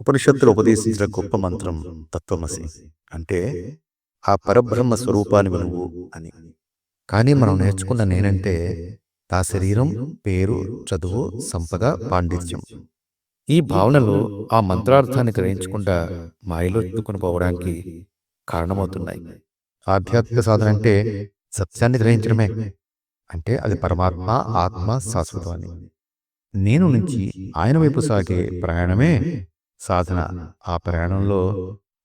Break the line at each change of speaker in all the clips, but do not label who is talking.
ఉపనిషత్తులు ఉపదేశించిన గొప్ప మంత్రం తత్వమసి. అంటే ఆ పరబ్రహ్మ స్వరూపాన్ని నువ్వు అని. కానీ మనం నేర్చుకున్న నేనంటే నా శరీరం పేరు చదువు సంపద పాండిత్యం. ఈ భావనలు ఆ మంత్రార్థాన్ని గ్రహించకుండా మాయలో ఎత్తుకుని పోవడానికి కారణమవుతున్నాయి. ఆధ్యాత్మిక సాధన అంటే సత్యాన్ని గ్రహించడమే. అంటే అది పరమాత్మ ఆత్మ శాశ్వతం అని. నేను నుంచి ఆయన వైపు సాగే ప్రయాణమే సాధన ఆ ప్రయాణంలో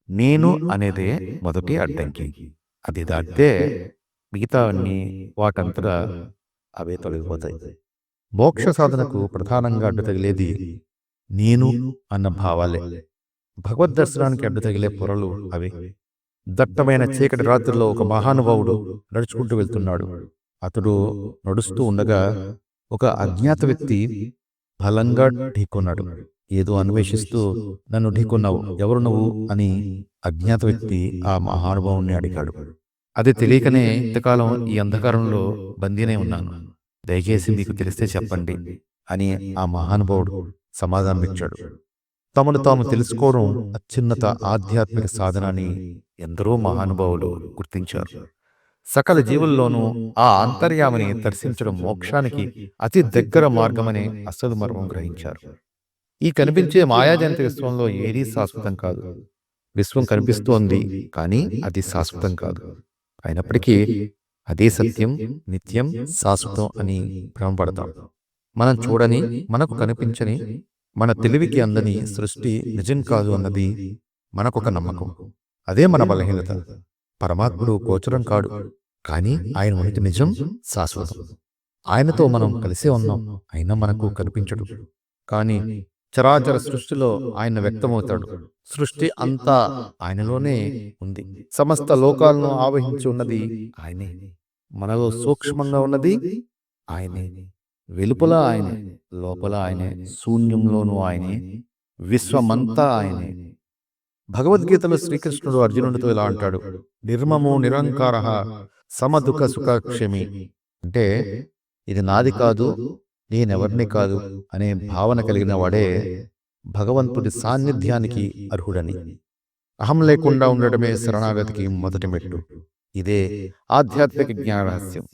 నేను అనేదే మొదటి అడ్డంకి. అది దాటితే మిగతా అన్ని వాటంతటా అవే తొలగిపోతాయి. మోక్ష సాధనకు ప్రధానంగా అడ్డు తగిలేది నేను అన్న భావాలే. భగవద్ దర్శనానికి అడ్డు తగిలే పొరలు అవి. దట్టమైన చీకటి రాత్రిలో ఒక మహానుభావుడు నడుచుకుంటూ వెళ్తున్నాడు. అతడు నడుస్తూ ఉండగా ఒక అజ్ఞాత వ్యక్తి బలంగా ఢీకొన్నాడు. ఏదో అన్వేషిస్తూ నన్ను ఢీకొన్నావు. ఎవరు నువ్వు అని అజ్ఞాత వ్యక్తి ఆ మహానుభావుని అడిగాడు. అది తెలియకనే ఇంతకాలం ఈ అంధకారంలో బందీనే ఉన్నాను. దయచేసి మీకు తెలిస్తే చెప్పండి అని ఆ మహానుభావుడు సమాధానం ఇచ్చాడు. తమను తాము తెలుసుకోవడం అత్యున్నత ఆధ్యాత్మిక సాధన అని ఎందరో మహానుభావులు గుర్తించారు. సకల జీవుల్లోనూ ఆ అంతర్యామిని దర్శించడం మోక్షానికి అతి దగ్గర మార్గమనే అసలు మర్మం గ్రహించారు. ఈ కనిపించే మాయాజనిత విశ్వంలో ఏదీ శాశ్వతం కాదు. విశ్వం కనిపిస్తోంది కానీ అది శాశ్వతం కాదు. అయినప్పటికీ అదే సత్యం నిత్యం శాశ్వతం అని భ్రమపడతాం. మనం చూడని మనకు కనిపించని మన తెలివికి అందని సృష్టి నిజం కాదు అన్నది మనకొక నమ్మకం. అదే మన బలహీనత. పరమాత్ముడు గోచరం కాడు కానీ ఆయన ఉనికి నిజం శాశ్వతం. ఆయనతో మనం కలిసే ఉన్నాం అయినా మనకు కనిపించడు. కానీ చరాచర సృష్టిలో ఆయన వ్యక్తమవుతాడు. సృష్టి అంతా ఆయనలోనే ఉంది. సమస్త లోకాలను ఆవహించి ఉన్నది ఆయనే. మనలో సూక్ష్మంగా ఉన్నది ఆయనే. వెలుపల ఆయనే. లోపల ఆయనే. శూన్యంలోనూ ఆయనే. విశ్వమంతా ఆయనే. భగవద్గీతలో శ్రీకృష్ణుడు అర్జునుడితో ఇలా అంటాడు. నిర్మము నిరంకార సమదుఖ సుఖక్షమి. అంటే ఇది నాది కాదు నేనెవరిని కాదు అనే భావన కలిగిన వాడే భగవంతుడి సాన్నిధ్యానికి అర్హుడని. అహం లేకుండా ఉండడమే శరణాగతికి మొదటి మెట్టు. ఇదే ఆధ్యాత్మిక జ్ఞాన రహస్యం.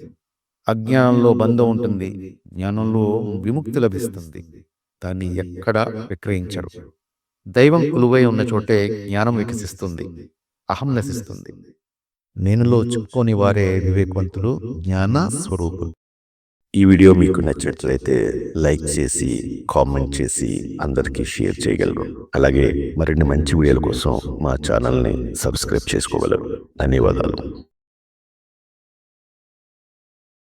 అజ్ఞానంలో బంధం ఉంటుంది. జ్ఞానంలో విముక్తి లభిస్తుంది. దాన్ని ఎక్కడా విక్రయించరు. దైవం కొలువై ఉన్న చోటే జ్ఞానం వికసిస్తుంది. అహం నశిస్తుంది. నేనులో చిక్కుకోని వారే వివేకవంతులు జ్ఞాన స్వరూపులు.
ఈ వీడియో మీకు నచ్చినట్లయితే లైక్ చేసి కామెంట్ చేసి అందరికీ షేర్ చేయగలరు. అలాగే మరిన్ని మంచి వీడియోల కోసం మా ఛానల్ని సబ్స్క్రైబ్ చేసుకోగలరు. ధన్యవాదాలు.